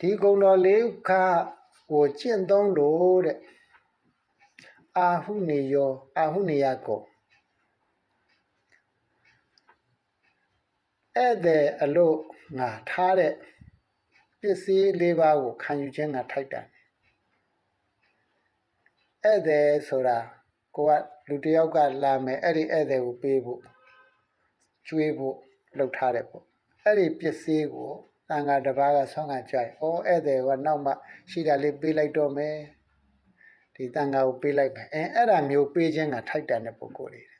ဒီကုံတော်လေးခကိုကျင့်သုံးလို့တဲ့အာဟုနေယောအာဟုနေယကောအဲ့တဲ့အလို့ငါထားတဲ့ပစ္စည်းလေးပါးကိုခံယူခြင်းကထိုက်တန်ဧည့်သည်ဆိုတာကိုကလူတစ်ယောက်ကလာမယ်အဲ့ဒီဧည့်သည်ကိုပေးဖို့ကျွေးဖို့လုပ်ထားတယ်ပေါ့အဲ့ဒီပစ္စည်းကို တန်ခါတစ်ပါးကဆောင်းကကြိုက်ဩဧည့်သည်ကနောက်မှရှိတာလေးပေးလိုက်တော့မယ်ဒီတန်ခါကိုပေးလိုက်မယ်အဲအဲ့ဒါမျိုးပေးခြင်းကထိုက်တန်တဲ့ပုံကိုယ်လေးတဲ့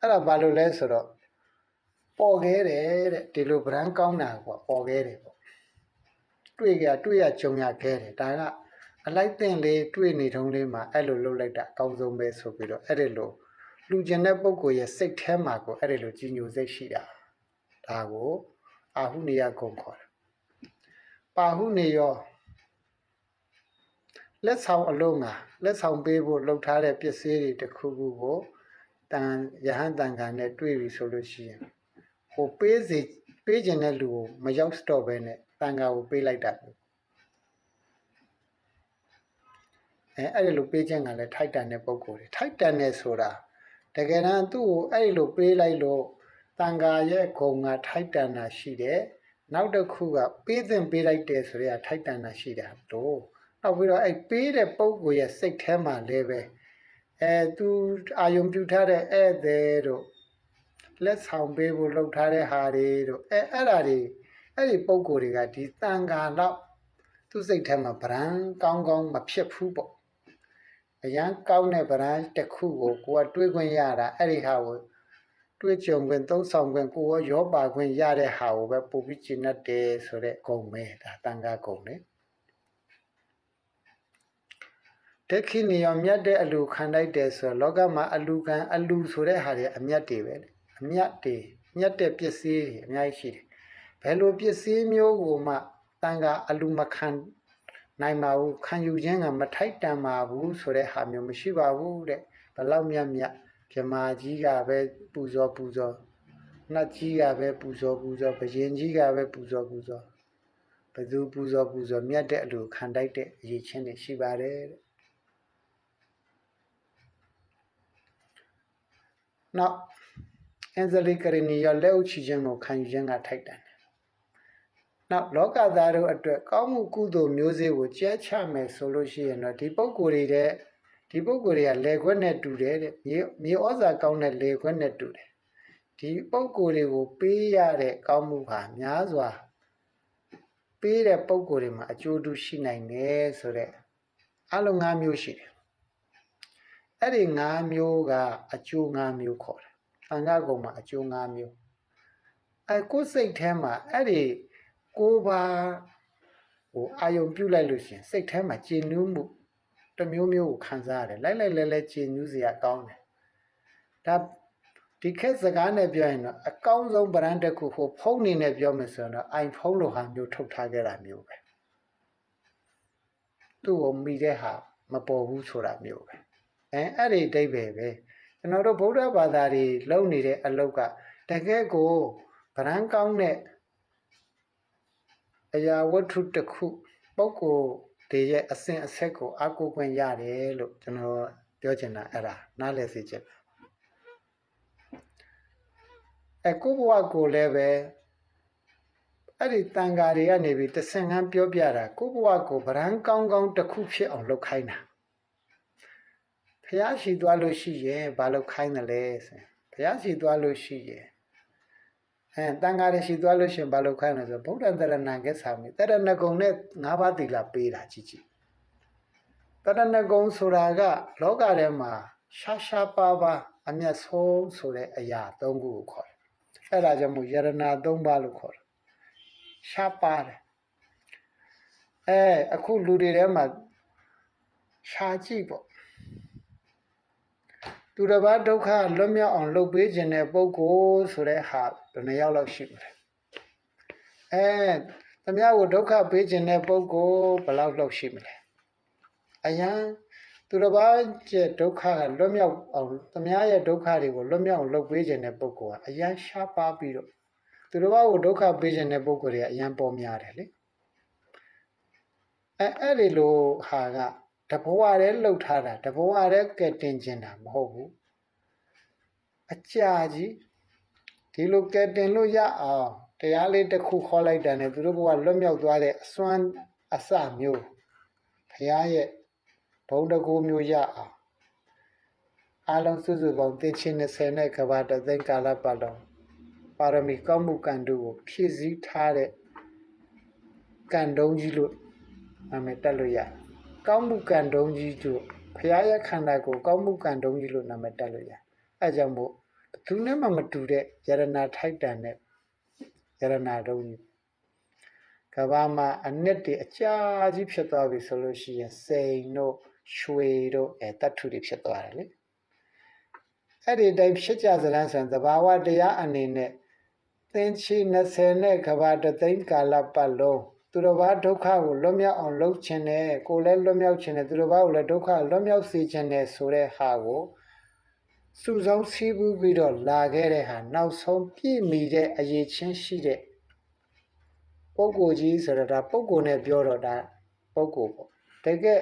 အဲ့ဒါဘာလို့လဲဆိုတော့ပေါ်ခဲ့တယ်တဲ့ဒီလို brand ကောင်းတာကပေါ်ခဲ့တယ်ပေါ့တွေ့ကြတွေ့ရကြုံရခဲ့တယ်ဒါကအလိုက်တင်လေးတွေ့နေထုံးလေးမှာအဲ့လိုလုပ်လိုက်တာအကောင်းဆုံးပဲဆိုပြီးတော့အဲ့ဒီလိုလူကျင်တဲ့ပုံကိုယ်ရဲ့စိတ်ထဲမှာကိုအဲ့ဒီလိုကြီးညိုစိတ်ရှိတာဒါကို အာဟုနေယဂုံခေါ်တယ်ပါဟုနေယောလက်ဆောင်အလုံးငါလက်ဆောင်ပေးဖို့လှုပ်ထားတဲ့ပစ္စည်းတွေတစ်ခုခုကိုတန်ယဟန်တန်ခါနဲ့တွေ့ပြီဆိုလို့ရှိရင်ဟိုပေးစီပေးခြင်းတဲ့လူကိုမရောက်စတော့ဘဲနဲ့တန်ခါကိုပေးလိုက်တာမျိုးအဲအဲ့ဒီလိုပေးခြင်းကလည်းထိုက်တန်တဲ့ပုံကိုယ်တွေထိုက်တန်တဲ့ဆိုတာတကယ်တမ်းသူ့ကိုအဲ့ဒီလိုပေးလိုက်လို့ တန်ခါရဲ့ဂုံကထိုက်တန်တာရှိတယ်နောက်တစ်ခုကပေးသင်ပေးလိုက်တယ်ဆိုရထိုက်တန်တာရှိတာတို့နောက်ပြီးတော့အဲ့ပေးတဲ့ပုံကိုယ်ရဲ့စိတ်ထဲမှာလည်းပဲအဲသူအာယုံပြုထားတဲ့ဧည့်သည်တို့လက်ဆောင်ပေးဖို့လှုပ်ထားတဲ့ဟာတွေတို့အဲအဲ့ဒါတွေအဲ့ဒီပုံကိုယ်တွေကဒီတန်ခါတော့သူ့စိတ်ထဲမှာဗရန်ကောင်းကောင်းမဖြစ်ဘူးပေါ့အရန်ကောင်းတဲ့ဗရန်တစ်ခုကိုကိုကတွေးခွင့်ရတာအဲ့ဒီဟာကို တွေးကြုံခွင့်သုံးဆောင်ခွင့်ကိုရောရောပါခွင့်ရတဲ့ဟာကိုပဲပို့ပြီးကျင့်တတ်တယ်ဆိုတဲ့ဂုံပဲဒါတန်ခါဂုံလေတက်ခိနေရောမြတ်တဲ့အလူခံလိုက်တယ်ဆိုတော့လောကမှာအလူခံအလူဆိုတဲ့ဟာတွေအမြတ်တွေပဲလေအမြတ်တွေမြတ်တဲ့ပစ္စည်းတွေအများကြီးရှိတယ်ဘယ်လိုပစ္စည်းမျိုးကိုမှတန်ခါအလူမခံနိုင်ပါဘူးခံယူခြင်းကမထိုက်တန်ပါဘူးဆိုတဲ့ဟာမျိုးမရှိပါဘူးတဲ့ဘလောက်မြတ်မြတ် မြမာကြီးကပဲပူဇော်ပူဇော်နတ်ကြီးကပဲပူဇော်ပူဇော်ဘယင်ကြီးကပဲပူဇော်ပူဇော်ဘသူပူဇော်ပူဇော်မြတ်တဲ့အလူခံတိုက်တဲ့အရေးချင်းတွေရှိပါတယ်တဲ့နောက်အင်ဇလီကရဏီရလက်ဥချီခြင်းကိုခံယူခြင်းကထိုက်တန်တယ်နောက်လောကသားတို့အတွက်ကောင်းမှုကုသိုလ်မျိုးစေ့ကိုကြဲချမယ်ဆိုလို့ရှိရင်တော့ဒီပုံကိုယ်တွေတဲ့ ဒီပုံကိုယ်တွေကလေခွက်နဲ့တူတယ်တဲ့မြေမြေဩဇာကောင်းတဲ့လေခွက်နဲ့တူတယ်ဒီပုံကိုယ်တွေကိုပေးရတဲ့ကောင်းမှုဟာများစွာပေးတဲ့ပုံကိုယ်တွေမှာအကျိုးတူရှိနိုင်တယ်ဆိုတဲ့အလုံး၅မျိုးရှိတယ်အဲ့ဒီ၅မျိုးကအကျိုး၅မျိုးခေါ်တယ်။သံဃာကုံမှာအကျိုး၅မျိုးအဲကိုယ်စိတ်ထဲမှာအဲ့ဒီကိုယ်ပါဟိုအာယုံပြုတ်လိုက်လို့ရှရင်စိတ်ထဲမှာကြည်နူးမှု တစ်မျိုးမျိုးကိုခံစားရတယ်လိုက်လိုက်လဲလဲကြည်နူးစရာကောင်းတယ်ဒါဒီခက်စကားနဲ့ပြောရင်တော့အကောင်းဆုံးဗရန်တစ်ခုဟိုဖုန်းနေနဲ့ပြောမယ်ဆိုရင်တော့ iPhone လိုဟာမျိုးထုတ်ထားခဲ့တာမျိုးပဲသူ့ကိုမိတဲ့ဟာမပေါ်ဘူးဆိုတာမျိုးပဲအဲအဲ့ဒီအဓိပ္ပာယ်ပဲကျွန်တော်တို့ဗုဒ္ဓဘာသာတွေလုပ်နေတဲ့အလုပ်ကတကယ်ကိုဗရန်ကောင်းတဲ့အရာဝတ္ထုတစ်ခုပုဂ္ဂိုလ် တွေရဲ့အစဉ်အဆက်ကိုအကူခွင့်ရတယ်လို့ကျွန်တော်ပြောချင်တာအဲ့ဒါနားလည်စေချင်တာအဲကိုဘဝကိုလည်းပဲအဲ့ဒီတန်ဃာတွေကနေပြီးတဆင်ကန်းပြောပြတာကိုဘဝကိုဗရန်ကောင်းကောင်းတစ်ခုဖြစ်အောင်လုပ်ခိုင်းတာဖះရှိသွားလို့ရှိရင်ဘာလုပ်ခိုင်းတယ်လဲဆိုရင်ဖះရှိသွားလို့ရှိရင် အဲတန်ဃာရရှိသွားလို့ရှိရင်ဘာလုပ်ခိုင်းလဲဆိုဗုဒ္ဓတရဏံကဆာမိတရဏဂုံနဲ့၅ပါးသီလပေးတာကြည့်ကြည့်တရဏဂုံဆိုတာကလောကထဲမှာရှားရှားပါးပါးအမျက်ဆုံးဆိုတဲ့အရာ၃ခုကိုခေါ်တယ်အဲ့ဒါကြောင့်မို့ယရဏ၃ပါးလို့ခေါ်တယ်ရှားပါတယ်အဲအခုလူတွေထဲမှာရှားကြည့်ပေါ့ သူတစ်ပါးဒုက္ခလွတ်မြောက်အောင်လုပ်ပေးခြင်းတဲ့ပုဂ္ဂိုလ်ဆိုတဲ့ဟာဘယ်နှယောက်လောက်ရှိမလဲအဲသမ ्या ကိုဒုက္ခပေးခြင်းတဲ့ပုဂ္ဂိုလ်ဘယ်လောက်လောက်ရှိမလဲအယံသူတစ်ပါးရဲ့ဒုက္ခကလွတ်မြောက်အောင်သမ ्या ရဲ့ဒုက္ခတွေကိုလွတ်မြောက်အောင်လုပ်ပေးခြင်းတဲ့ပုဂ္ဂိုလ်ကအယံရှားပါပြီးတော့သူတစ်ပါးကိုဒုက္ခပေးခြင်းတဲ့ပုဂ္ဂိုလ်တွေကအယံပေါ်များတယ်လေအဲအဲ့ဒီလိုဟာက တဘဝတည်းလှုပ်ထားတာတဘဝတည်းကဲတင်ကျင်တာမဟုတ်ဘူးအကြာကြီးဒီလိုကဲတင်လို့ရအောင်တရားလေးတစ်ခုခေါ်လိုက်တယ်နဲ့သူတို့ဘဝလွတ်မြောက်သွားတဲ့အစွမ်းအစမျိုးဘုရားရဲ့ဘုံတကူမျိုးရအောင်အလုံးစုစုပေါင်းတင်ချင်း20နဲ့ကဘာတသိန်းကာလပတ်လုံးပါရမီကောင်းမှုကံတို့ကိုဖြည့်ဆည်းထားတဲ့ကံတုံးကြီးလို့နာမည်တက်လို့ရတယ်။ ကောင်းမှုကံတုံးကြီးတို့ဘုရားရဲ့ခန္ဓာကိုကောင်းမှုကံတုံးကြီးလို့နာမည်တက်လို့ရတယ်။အဲကြောင့်မို့ဘယ်သူနဲ့မှမတူတဲ့ယရနာထိုက်တန်တဲ့ယရနာတုံးကြီးကဘာမှာအနှစ်တည်းအကြာကြီးဖြစ်သွားပြီဆိုလို့ရှိရင်စိန်တို့ရွှေတို့အဲတတ္ထုတွေဖြစ်သွားတယ်လေ။အဲ့ဒီအတိုင်းဖြစ်ကြစလန်းဆိုရင်သဘာဝတရားအနေနဲ့သင်္ချီ20နဲ့ကဘာတသိန်းကာလပတ်လုံး သူတော်ဘာဒုက္ခကိုလွတ်မြောက်အောင်လုပ်ခြင်းနဲ့ကိုယ်လည်းလွတ်မြောက်ခြင်းနဲ့သူတော်ဘာကိုလည်းဒုက္ခလွတ်မြောက်စေခြင်းနဲ့ဆိုတဲ့ဟာကိုစုဆောင်းစည်းပူးပြီးတော့လာခဲ့တဲ့ဟာနောက်ဆုံးပြည့်မီတဲ့အရေးချင်းရှိတဲ့ပုဂ္ဂိုလ်ကြီးဆိုတော့ဒါပုဂ္ဂိုလ်နဲ့ပြောတော့ဒါပုဂ္ဂိုလ်ပေါ့တကယ်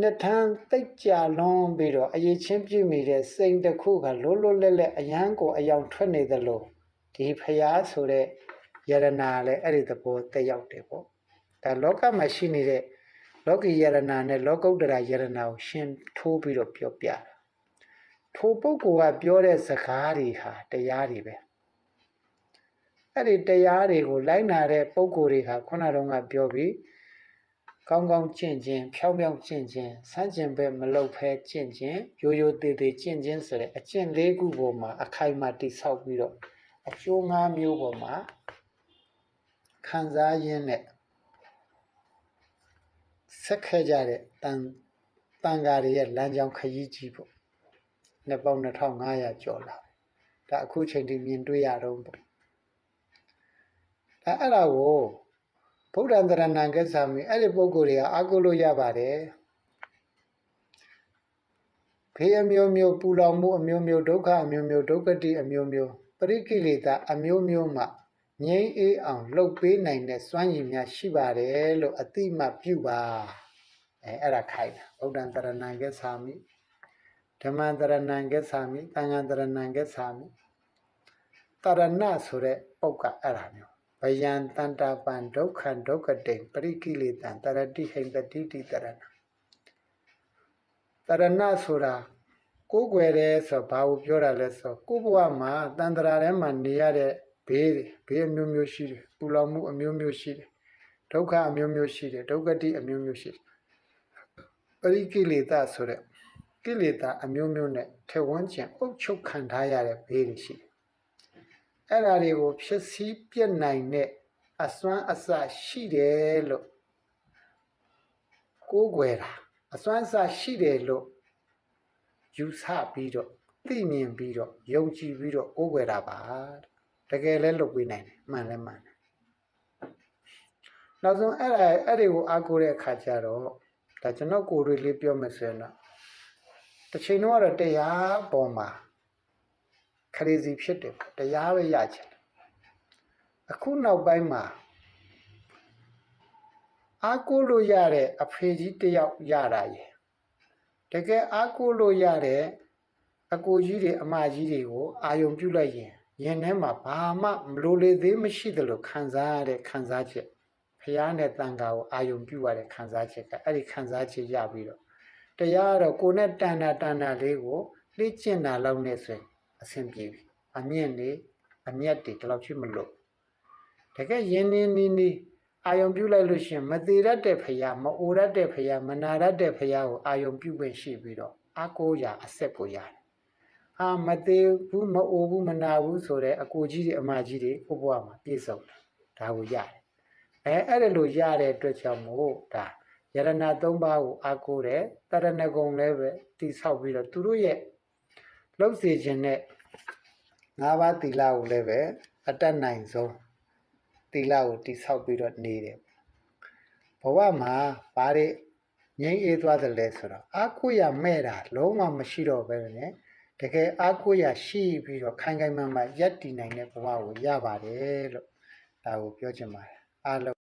နှစ်ထန်းတိတ်ကြလွန်ပြီးတော့အရေးချင်းပြည့်မီတဲ့စိတ်တစ်ခုကလုံးလုံးလက်လက်အယံကိုအယောင်ထွက်နေသလိုဒီဖျားဆိုတဲ့ ယရနာလည်းအဲ့ဒီသဘောတက်ရောက်တယ်ပေါ့ဒါလောကမှာရှိနေတဲ့လောကီယရနာနဲ့လောကုတ္တရာယရနာကိုရှင်းထိုးပြီးတော့ပြောပြတာထိုပုဂ္ဂိုလ်ကပြောတဲ့စကားတွေဟာတရားတွေပဲအဲ့ဒီတရားတွေကိုလိုက်နာတဲ့ပုဂ္ဂိုလ်တွေဟာခုနတုန်းကပြောပြီးကောင်းကောင်းကျင့်ခြင်းဖြောင်းဖြောင်းကျင့်ခြင်းစမ်းကျင်ပဲမလုပ်ဖဲကျင့်ခြင်းရိုးရိုးသေးသေးကျင့်ခြင်းဆိုတဲ့အကျင့်လေးခုပေါ်မှာအခိုင်အမာတိဆောက်ပြီးတော့အကျိုးငါးမျိုးပေါ်မှာ ခံစားရင်းနဲ့ဆက်ခဲ့ကြတဲ့တန်တန်ဃာတွေရဲ့လမ်းကြောင်းခရီးကြီးပေါ့နှစ်ပေါင်း2500ကျော်လာဒါအခုချိန်ထိမြင်တွေ့ရတော့ပေါ့ဒါအဲ့ဒါကိုဗုဒ္ဓံတရဏံကစ္ဆာမိအဲ့ဒီပုဂ္ဂိုလ်တွေကအာကုလို့ရပါတယ်ဖေးအမျိုးမျိုးပူလောင်မှုအမျိုးမျိုးဒုက္ခအမျိုးမျိုးဒုက္ခတိအမျိုးမျိုးပရိကိလေသာအမျိုးမျိုးမှ ငြိမ်းအေးအောင်လှုပ်ပေးနိုင်တဲ့စွမ်းရည်များရှိပါတယ်လို့အတိမပြုပါအဲအဲ့ဒါခိုင်းတာဗုဒ္ဓံတရဏံကစ္ဆာမိဓမ္မံတရဏံကစ္ဆာမိသံဃံတရဏံကစ္ဆာမိတရဏဆိုတဲ့ပုဂ္ဂအဲ့ဒါမျိုးဘယံတန္တာပံဒုက္ခံဒုက္ခတိပရိကိလေသံတရတိဟိတတိတိတရဏတရဏဆိုတာကိုယ်ွယ်တယ်ဆိုဘာကိုပြောတာလဲဆိုကိုယ်ဘဝမှာတန်တရာထဲမှာနေရတဲ့ ဘေးတွေဘေးအမျိုးမျိုးရှိတယ်ပူလောင်မှုအမျိုးမျိုးရှိတယ်ဒုက္ခအမျိုးမျိုးရှိတယ်ဒုက္ခတိအမျိုးမျိုးရှိတယ်ပရိကိလေသာဆိုတဲ့ကိလေသာအမျိုးမျိုးနဲ့ထေဝန်းကျင်အုပ်ချုပ်ခံထားရတဲ့ဘေးတွေရှိတယ်အဲ့ဓာတွေကိုဖြစ်စည်းပြတ်နိုင်တဲ့အစွမ်းအစရှိတယ်လို့ကိုးကွယ်တာအစွမ်းအစရှိတယ်လို့ယူဆပြီးတော့သိမြင်ပြီးတော့ယုံကြည်ပြီးတော့ကိုးကွယ်တာပါတ ကယ်လဲလုပ်ပေးနိုင်တယ်မှန်လဲမှန်တယ်နောက်ဆုံးအဲ့ဒါအဲ့ဒီကိုအားကိုးတဲ့အခါကျတော့ဒါကျွန်တော်ကိုယ်တွေလေးပြောမယ်ဆိုရင်တော့တစ်ချိန်တော့ကတော့တရားပေါ်မှာခရီးစီဖြစ်တယ်တရားပဲရချင်တယ်အခုနောက်ပိုင်းမှာအားကိုးလို့ရတဲ့အဖေကြီးတယောက်ရတာရယ်တကယ်အားကိုးလို့ရတဲ့အကိုကြီးတွေအမကြီးတွေကိုအာယုံပြုလိုက်ရင် ရင်ထဲမှာဘာမှမလိုလေသေးမရှိသလိုခံစားရတဲ့ခံစားချက်ဖះနဲ့တန်ခါကိုအာယုံပြုရတဲ့ခံစားချက်ကအဲ့ဒီခံစားချက်ရပြီးတော့တရားကတော့ကိုယ်နဲ့တန်တာတန်တာလေးကိုလေ့ကျင့်တာလောက်နဲ့ဆိုရင်အဆင်ပြေပြီအမြင့်နေအမျက်တွေဒီလောက်ရှိမလို့တကယ်ရင်းနေနေနေအာယုံပြုလိုက်လို့ရှိရင်မသေးရတဲ့ဖရာမအိုရတဲ့ဖရာမနာရတဲ့ဖရာကိုအာယုံပြုခွင့်ရှိပြီးတော့အကိုရာအဆက်ကိုရတယ်။ ဟာမသေးဘူးမအိုဘူးမနာဘူးဆိုတဲ့အကိုကြီးတွေအမကြီးတွေကိုဘွားမှာပြည့်စုံတယ်။ဒါကိုရတယ်။အဲအဲ့ဒါလိုရတဲ့အတွက်ကြောင့်မို့ဒါယရဏသုံးပါးကိုအာကိုတယ်တရဏဂုံလည်းပဲတိဆောက်ပြီးတော့သူတို့ရဲ့လှုပ်စေခြင်းနဲ့ငါးပါးသီလကိုလည်းပဲအတတ်နိုင်ဆုံးသီလကိုတိဆောက်ပြီးတော့နေတယ်ဘဝမှာဘာတွေငြိမ်းအေးသွားတယ်လဲဆိုတော့အာကိုရမဲ့တာလုံးဝမရှိတော့ပဲနဲ့ တကယ်အာကိုရရှိပြီးတော့ခိုင်ခိုင်မာမာရပ်တည်နိုင်တဲ့ဘဝကိုရပါတယ်လို့ဒါကိုပြောချင်ပါတယ်အားလုံး